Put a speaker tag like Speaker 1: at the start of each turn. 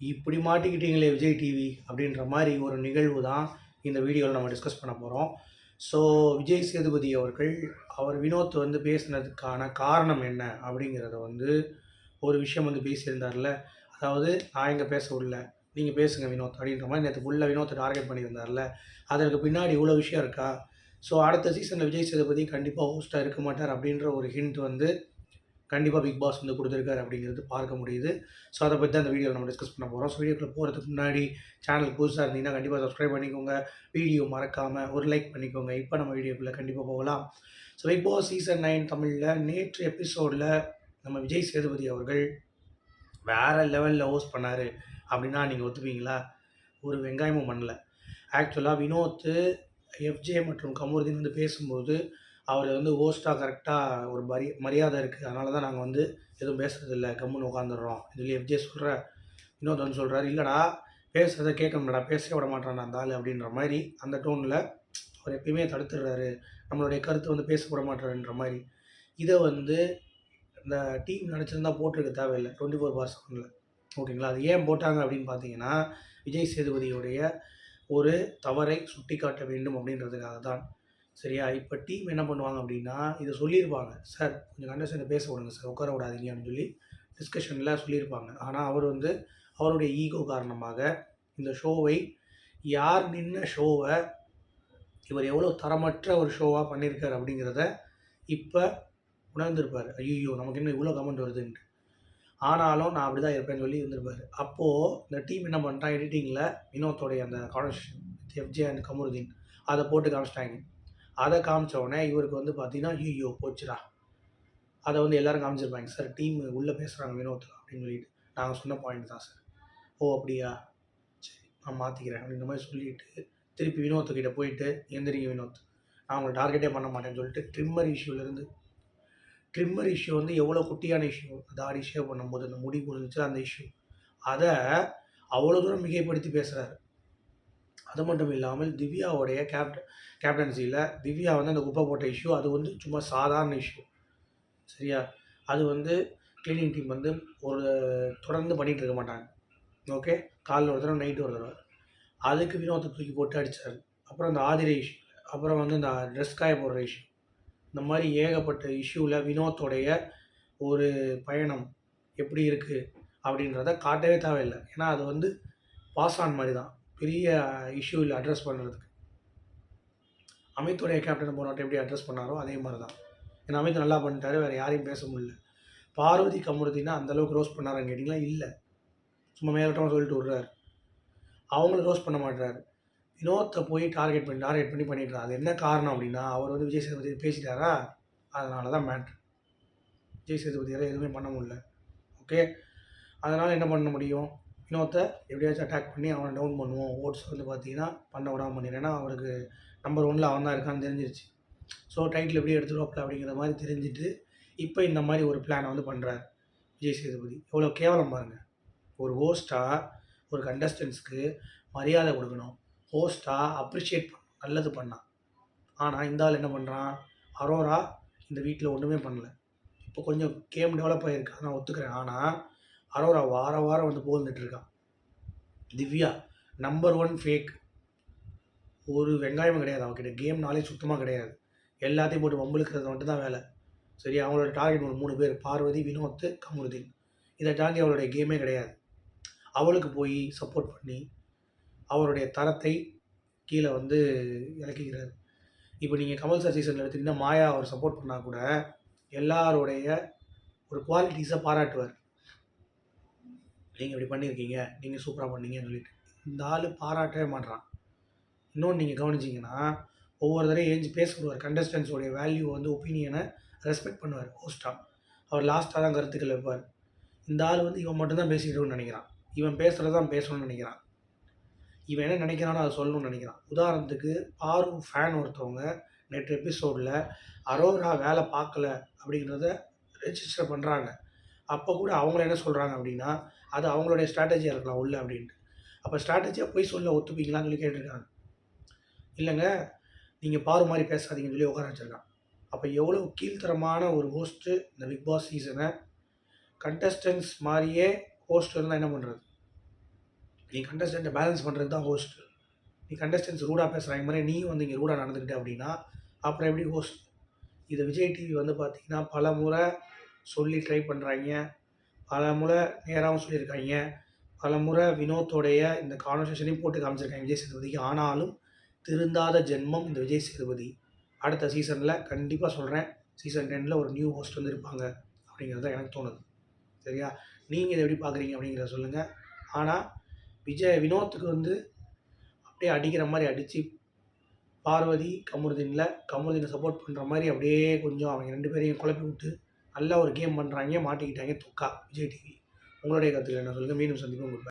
Speaker 1: இப்படி மாட்டிக்கிட்டீங்களே விஜய் டிவி அப்படின்ற மாதிரி ஒரு நிகழ்வு தான் இந்த வீடியோவில் நம்ம டிஸ்கஸ் பண்ண போகிறோம் ஸோ விஜய் சேதுபதி அவர்கள் அவர் வினோத் வந்து பேசினதுக்கான காரணம் என்ன அப்படிங்கிறத வந்து ஒரு விஷயம் வந்து பேசியிருந்தார்ல. அதாவது நான் இங்கே பேச உள்ள நீங்கள் பேசுங்க வினோத் அப்படின்ற மாதிரி நேற்று ஃபுல்லாக வினோத்தை டார்கெட் பண்ணியிருந்தார்ல. அதற்கு பின்னாடி இவ்வளோ விஷயம் இருக்கா? ஸோ அடுத்த சீசனில் விஜய் சேதுபதி கண்டிப்பாக ஹோஸ்ட்டாக இருக்க மாட்டார் அப்படின்ற ஒரு ஹிண்ட் வந்து கண்டிப்பாக பிக் பாஸ் வந்து கொடுத்துருக்காரு அப்படிங்கிறது பார்க்க முடியுது. ஸோ அதை பற்றி தான் அந்த வீடியோ நம்ம டிஸ்கஸ் பண்ண போகிறோம் ஸோ வீடியோக்குள்ள போகிறதுக்கு முன்னாடி சேனல் புதுசாக இருந்தீங்கன்னா கண்டிப்பாக சப்ஸ்கிரைப் பண்ணிக்கோங்க. வீடியோ மறக்காமல் ஒரு லைக் பண்ணிக்கோங்க. இப்போ நம்ம வீடியோக்குள்ளே கண்டிப்பாக போகலாம். So Bigg Boss season nine தமிழில் நேற்று எபிசோடில் நம்ம விஜய் சேதுபதி அவர்கள் வேறு லெவலில் ஹோஸ்ட் பண்ணார் அப்படின்னா நீங்கள் ஒத்துப்பீங்களா? ஒரு வெங்காயமும் பண்ணல. ஆக்சுவலாக வினோத்து எஃப்ஜே மற்றும் கமருதீன் வந்து பேசும்போது அவர் வந்து ஹோஸ்ட்டாக கரெக்டாக ஒரு மரி மரியாதை இருக்குது அதனால தான் நாங்கள் வந்து எதுவும் பேசுகிறதில்ல கம்முன்னு உட்காந்துடுறோம் இதில் எஃப்ஜே சொல்கிற இன்னொருத்தன் சொல்கிறார் சொல்கிறாரு இல்லைடா பேசுகிறத கேட்கணும்டா. பேசவே விட மாட்டான் அந்த ஆள். அப்படின்ற மாதிரி அந்த டோனில் அவர் எப்பயுமே தடுத்துடுறாரு. நம்மளுடைய கருத்தை வந்து பேச விட மாட்டாருன்ற மாதிரி. இதை வந்து இந்த டீம் நினச்சிருந்தா போட்டிருக்க தேவையில்லை. டுவெண்ட்டி ஃபோர் பார் செவனில் ஓகேங்களா? அது ஏன் போட்டாங்க அப்படின்னு பார்த்தீங்கன்னா விஜய் சேதுபதியுடைய ஒரு தவறை சுட்டிக்காட்ட வேண்டும் அப்படின்றதுக்காக தான் சரியா? இப்போ டீம் என்ன பண்ணுவாங்க அப்படின்னா இதை சொல்லியிருப்பாங்க. சார் கொஞ்சம் கண்டஸ்டன் பேச விடுங்க சார். உட்கார விடாதீங்க அப்படின்னு சொல்லி டிஸ்கஷனில் சொல்லியிருப்பாங்க. ஆனால் அவர் வந்து அவருடைய ஈகோ காரணமாக இந்த ஷோவை யார் நின்ன ஷோவை இவர் எவ்வளோ தரமற்ற ஒரு ஷோவாக பண்ணியிருக்கார் அப்படிங்கிறத இப்போ உணர்ந்திருப்பார். ஐயோ நமக்கு இன்னும் இவ்வளோ கமெண்ட் வருதுன்ட்டு. ஆனாலும் நான் அப்படி தான் இருப்பேன்னு சொல்லி இருந்திருப்பார். அப்போது இந்த டீம் என்ன பண்ணிட்டான் எடிட்டிங்கில் வினோத்தோடைய அந்த கான்வர்சேஷன் எஃப்ஜே அண்ட் கமருதீன் அதை போட்டு காமிச்சிட்டாங்க. அதை காமிச்ச உடனே இவருக்கு வந்து பார்த்தீங்கன்னா ஐயோ போச்சுடா. அதை வந்து எல்லாரும் காமிச்சிருப்பாங்க. சார் டீம் உள்ளே பேசுகிறாங்க வினோத்தில் அப்படின்னு சொல்லிட்டு. நாங்கள் சொன்ன பாயிண்ட் தான் சார். ஓ அப்படியா? சரி நான் மாற்றிக்கிறேன் அப்படின்ற மாதிரி சொல்லிட்டு திருப்பி வினோத்துக்கிட்ட போயிட்டு எந்திரிங்க வினோத். நான் உங்களை டார்கெட்டே பண்ண மாட்டேன்னு சொல்லிட்டு ட்ரிம்மர் இஷ்யூலேருந்து ட்ரிம்மர் இஷ்யூ வந்து எவ்வளோ குட்டியான இஷ்யூ தாடி ஷேவ் பண்ணும்போது அந்த முடி கொடுத்துச்சு அந்த இஷ்யூ அதை அவ்வளோ தூரம் மிகைப்படுத்தி பேசுகிறாரு அது மட்டும் இல்லாமல் திவ்யாவுடைய கேப்டன் கேப்டன்சியில் திவ்யா வந்து அந்த குப்பை போட்ட இஷ்யூ அது வந்து சும்மா சாதாரண இஷ்யூ சரியா? அது வந்து க்ளீனிங் டீம் வந்து ஒரு தொடர்ந்து பண்ணிகிட்டு இருக்க மாட்டாங்க. ஓகே காலைல ஒரு தடவை நைட்டு ஒரு தடவை. அதுக்கு வினோத்தை தூக்கி போட்டு அடித்தார் அப்புறம் அந்த ஆதிரை இஷ்யூ அப்புறம் வந்து இந்த ட்ரெஸ் காய போடுற இஷ்யூ இந்த மாதிரி ஏகப்பட்ட இஷ்யூவில் வினோத்தோடைய ஒரு பயணம் எப்படி இருக்குது அப்படின்றத காட்டவே தேவையில்லை. ஏன்னா அது வந்து பாஸ் ஆன் மாதிரி தான். பெரிய இஷ்யூவில் அட்ரஸ் பண்ணுறதுக்கு அமித்துடைய கேப்டன் போனவர்கிட்ட எப்படி அட்ரஸ் பண்ணாரோ அதே மாதிரி தான் ஏன்னா அமித் நல்லா பண்ணிட்டாரு வேறு யாரையும் பேச முடியல. பார்வதி கமுருதினா அந்தளவுக்கு ரோஸ் பண்ணாரான்னு கேட்டிங்கன்னா இல்லை. சும்மா மேலோட்டமாக சொல்லிட்டு விட்றாரு. அவங்களும் ரோஸ் பண்ண மாட்டுறாரு வினோத்தை போய் டார்கெட் பண்ணி டார்கெட் பண்ணி பண்ணிடுறாரு. அது என்ன காரணம் அப்படின்னா அவர் வந்து விஜய் சேதுபதி பேசிட்டாரா? அதனால தான் மேட்ரு விஜய் சேதுபதியால் எதுவுமே பண்ண முடியல. ஓகே அதனால் என்ன பண்ண முடியும்? இன்னொருத்த எப்படியாச்சும் அட்டாக் பண்ணி அவனை டவுன் பண்ணுவோம். ஓட்ஸ் வந்து பார்த்தீங்கன்னா பண்ண விடாமல் பண்ணிடுறேன் ஏன்னா அவருக்கு நம்பர் ஒன்னில் அவன் தான் இருக்கான்னு தெரிஞ்சிருச்சு. ஸோ டைட்டில் எப்படி எடுத்துருவாப்பில் அப்படிங்கிற மாதிரி தெரிஞ்சுட்டு இப்போ இந்த மாதிரி ஒரு பிளானை வந்து பண்ணுறாரு விஜய் சேதுபதி. எவ்வளோ கேவலம் பாருங்கள் ஒரு ஹோஸ்ட்டாக ஒரு கண்டஸ்டன்ஸ்க்கு மரியாதை கொடுக்கணும். ஹோஸ்ட்டாக அப்ரிஷியேட் பண்ணும் நல்லது பண்ணான் ஆனால் இந்த ஆள் என்ன பண்ணுறான் அரோரா இந்த வீட்டில் ஒன்றுமே பண்ணல. இப்போ கொஞ்சம் கேம் டெவலப் ஆகிருக்கு நான் ஒத்துக்கிறேன். ஆனால் அரோரா வார வாரம் வந்து புகழ்ந்துட்டு இருக்கான் திவ்யா நம்பர் ஒன் ஃபேக் ஒரு வெங்காயமும் கிடையாது அவன்கிட்ட கேம் நாலேஜ் சுத்தமாக கிடையாது. எல்லாத்தையும் போட்டு வம்புழுக்கிறது மட்டும் தான் வேலை. சரி அவங்களோட டார்கெட் ஒரு மூணு பேர். பார்வதி வினோத் கமருதீன். இதை தாண்டி அவளுடைய கேமே கிடையாது. அவளுக்கு போய் சப்போர்ட் பண்ணி அவருடைய தரத்தை கீழே வந்து இறக்கிக்கிறார். இப்போ நீங்கள் கமல் சார் சீசனில் எடுத்தீங்கன்னா மாயா அவர் சப்போர்ட் பண்ணால் கூட எல்லாருடைய ஒரு குவாலிட்டிஸை பாராட்டுவார். நீங்கள் இப்படி பண்ணியிருக்கீங்க நீங்கள் சூப்பராக பண்ணீங்கன்னு சொல்லிட்டு இந்த ஆள் பாராட்டவே மாட்றான். இன்னொன்று நீங்கள் கவனிச்சிங்கன்னா ஒவ்வொரு தடவையும் ஏஞ்சி பேச கண்டஸ்டன்ஸோடைய வேல்யூ வந்து ஒப்பீனியனை ரெஸ்பெக்ட் பண்ணுவார் ஹோஸ்ட்டாக அவர் லாஸ்ட்டாக தான் கருத்துக்கள் வைப்பார். இந்த ஆள் வந்து இவன் மட்டும்தான் பேசிக்கிட்டோன்னு நினைக்கிறான். இவன் பேசுகிறது தான் பேசணும்னு நினைக்கிறான். இவன் என்ன நினைக்கிறானோ அதை சொல்லணும்னு நினைக்கிறான். உதாரணத்துக்கு ஆறு ஃபேன் ஒருத்தவங்க நேற்று எபிசோடில் அரோரா வேலை பார்க்கல அப்படிங்கிறத ரெஜிஸ்டர் பண்ணுறாங்க அப்போ கூட அவங்கள என்ன சொல்கிறாங்க அப்படின்னா அது அவங்களுடைய ஸ்ட்ராட்டஜியாக இருக்கலாம் உள்ள அப்படின்ட்டு. அப்போ ஸ்ட்ராட்டஜியாக போய் சொல்ல ஒத்துப்பீங்களான்னு சொல்லி கேட்டிருக்காங்க. இல்லைங்க நீங்கள் பாரு மாதிரி பேசாதீங்கன்னு சொல்லி உட்கார வச்சிருக்கான் அப்போ எவ்வளோ கீழ்த்தரமான ஒரு ஹோஸ்ட்டு இந்த பிக் பாஸ் சீசனை கண்டஸ்டன்ஸ் மாதிரியே ஹோஸ்ட் இருந்தால் என்ன பண்ணுறது நீ கண்டஸ்டண்ட்டை பேலன்ஸ் பண்ணுறது தான் ஹோஸ்ட் நீ கண்டஸ்டன்ஸ் ரூடாக பேசுகிறாங்க மாதிரி நீயும் வந்து இங்கே ரூடாக நடந்துக்கிட்ட அப்படின்னா அப்புறம் எப்படி ஹோஸ்ட் இதை விஜய் டிவி வந்து பார்த்திங்கன்னா பல முறை சொல்லி ட்ரை பண்ணுறாங்க பல முறை நேராகவும் சொல்லியிருக்காங்க. பல முறை வினோத்தோடைய இந்த கான்வர்சேஷனையும் போட்டு காமிச்சிருக்காங்க விஜய் சேதுபதிக்கு. ஆனாலும் திருந்தாத ஜென்மம் இந்த விஜய் சேதுபதி. அடுத்த சீசனில் கண்டிப்பாக சொல்கிறேன் சீசன் டெனில் ஒரு நியூ ஹோஸ்ட் வந்து இருப்பாங்க அப்படிங்கிறது தான் எனக்கு தோணுது. சரியா? நீங்கள் இதை எப்படி பார்க்குறீங்க அப்படிங்கிறத சொல்லுங்கள் ஆனால் விஜய் வினோத்துக்கு வந்து அப்படியே அடிக்கிற மாதிரி அடித்து பார்வதி கமருதீனில் கமருதீனை சப்போர்ட் பண்ணுற மாதிரி அப்படியே கொஞ்சம் அவங்க ரெண்டு பேரையும் குழப்பி விட்டு நல்ல ஒரு கேம் பண்ணுறாங்க மாட்டிக்கிட்டாங்க தொக்கா. விஜய் டிவி உங்களுடைய கருத்துக்கள் என்ன சொல்லுங்கள் மீண்டும் சந்திப்போம்.